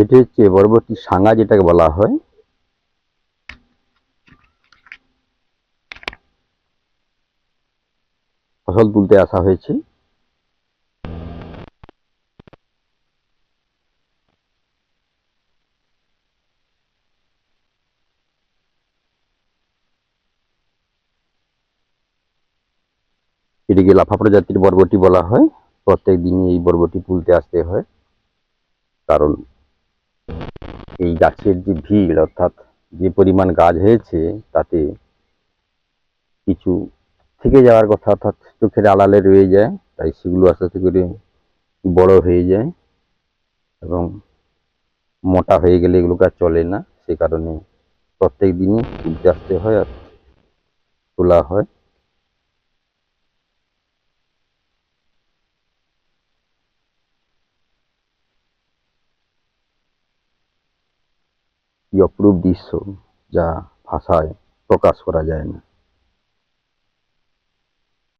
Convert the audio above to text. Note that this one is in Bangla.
এটি হচ্ছে বরবটি সাঙ্গা যেটাকে বলা হয়। ফসল তুলতে আসা হয়েছে। এটিকে লাফা প্রজাতির বরবটি বলা হয়। প্রত্যেক দিনই এই বরবটি তুলতে আসতে হয়। কারণ এই গাছের যে ভিড়, অর্থাৎ যে পরিমাণ গাছ হয়েছে, তাতে কিছু থেকে যাওয়ার কথা, অর্থাৎ চোখের আড়ালে রয়ে যায়, তাই সেগুলো আস্তে আস্তে করে বড় হয়ে যায় এবং মোটা হয়ে গেলে এগুলোকে আর চলে না। সে কারণে প্রত্যেক দিনই তুলতে আসতে হয় আর তোলা হয়। কি অপরূপ দৃশ্য যা ভাষায় প্রকাশ করা যায় না।